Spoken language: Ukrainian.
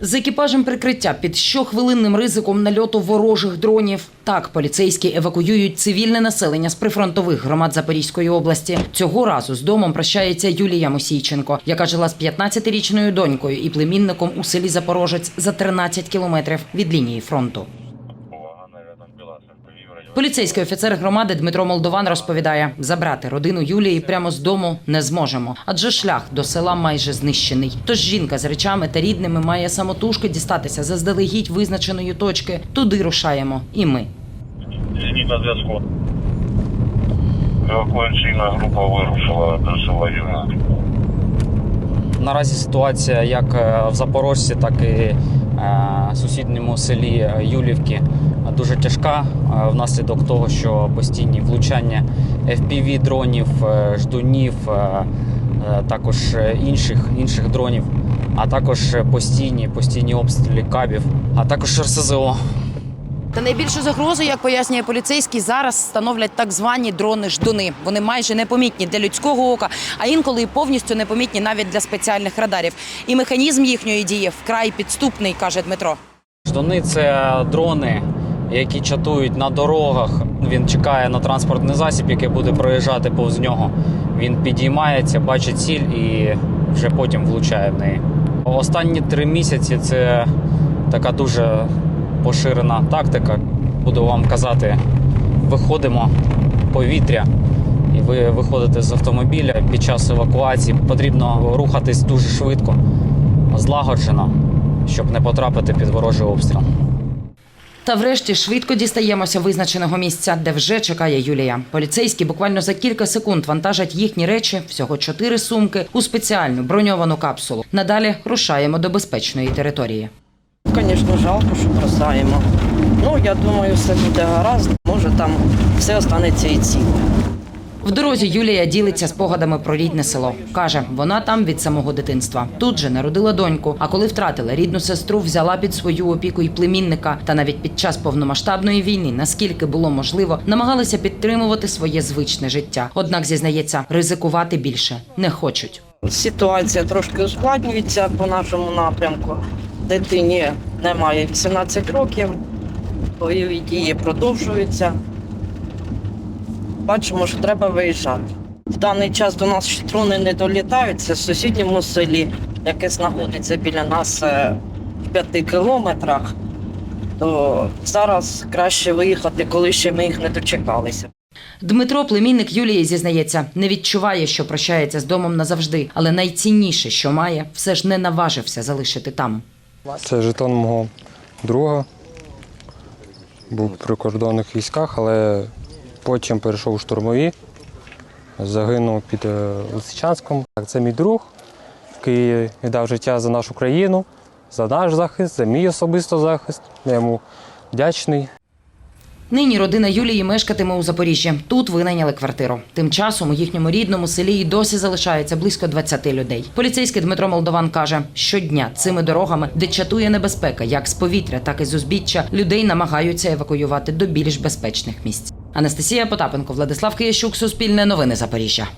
З екіпажем прикриття під щохвилинним ризиком нальоту ворожих дронів. Так, поліцейські евакуюють цивільне населення з прифронтових громад Запорізької області. Цього разу з домом прощається Юлія Мосійченко, яка жила з 15-річною донькою і племінником у селі Запорожець за 13 кілометрів від лінії фронту. Поліцейський офіцер громади Дмитро Молдован розповідає: забрати родину Юлії прямо з дому не зможемо, адже шлях до села майже знищений. Тож жінка з речами та рідними має самотужки дістатися заздалегідь визначеної точки. Туди рушаємо і ми. На зв'язку. Евакуаційна група вирушила до села Юна. Наразі ситуація як е, в Запорожці, так і е, сусідньому селі Юлівки дуже тяжка внаслідок того, що постійні влучання FPV дронів, е, ждунів, е, е, також інших, інших дронів, а також постійні, постійні обстріли кабів, а також РСЗО. Та найбільшу загрозу, як пояснює поліцейський, зараз становлять так звані дрони-ждуни. Вони майже непомітні для людського ока, а інколи і повністю непомітні навіть для спеціальних радарів. І механізм їхньої дії вкрай підступний, каже Дмитро. Ждуни це дрони, які чатують на дорогах. Він чекає на транспортний засіб, який буде проїжджати повз нього. Він підіймається, бачить ціль і вже потім влучає в неї. Останні три місяці це така дуже поширена тактика. Буду вам казати, виходимо повітря. І ви виходите з автомобіля під час евакуації. Потрібно рухатись дуже швидко, злагоджено, щоб не потрапити під ворожий обстріл. Та врешті швидко дістаємося визначеного місця, де вже чекає Юлія. Поліцейські буквально за кілька секунд вантажать їхні речі, всього чотири сумки, у спеціальну броньовану капсулу. Надалі рушаємо до безпечної території. Звісно, жалко, що бросаємо. Ну, я думаю, все буде гаразд. Може, там все останеться і ціле. В дорозі Юлія ділиться спогадами про рідне село. Каже, вона там від самого дитинства. Тут же народила доньку. А коли втратила рідну сестру, взяла під свою опіку й племінника. Та навіть під час повномасштабної війни, наскільки було можливо, намагалися підтримувати своє звичне життя. Однак зізнається, ризикувати більше не хочуть. Ситуація трошки ускладнюється по нашому напрямку. Дитині немає 18 років, бойові дії продовжуються. Бачимо, що треба виїжджати. В даний час до нас ще дрони не долітають. Це в сусідньому селі, яке знаходиться біля нас е, в п'яти кілометрах. То зараз краще виїхати, коли ще ми їх не дочекалися. Дмитро, племінник Юлії, зізнається, не відчуває, що прощається з домом назавжди, але найцінніше, що має, все ж не наважився залишити там. Це жетон мого друга. Був в прикордонних військах, але потім перейшов у штурмові, загинув під е, Лисичанськом. Так, Це мій друг, який віддав життя за нашу країну, за наш захист, за мій особисто захист. Я йому вдячний. Нині родина Юлії мешкатиме у Запоріжжі. Тут винайняли квартиру. Тим часом у їхньому рідному селі й досі залишається близько 20 людей. Поліцейський Дмитро Молдован каже, щодня цими дорогами, де чатує небезпека, як з повітря, так і з узбіччя, людей намагаються евакуювати до більш безпечних місць. Анастасія Потапенко, Владислав Киящук, Суспільне новини Запоріжжя.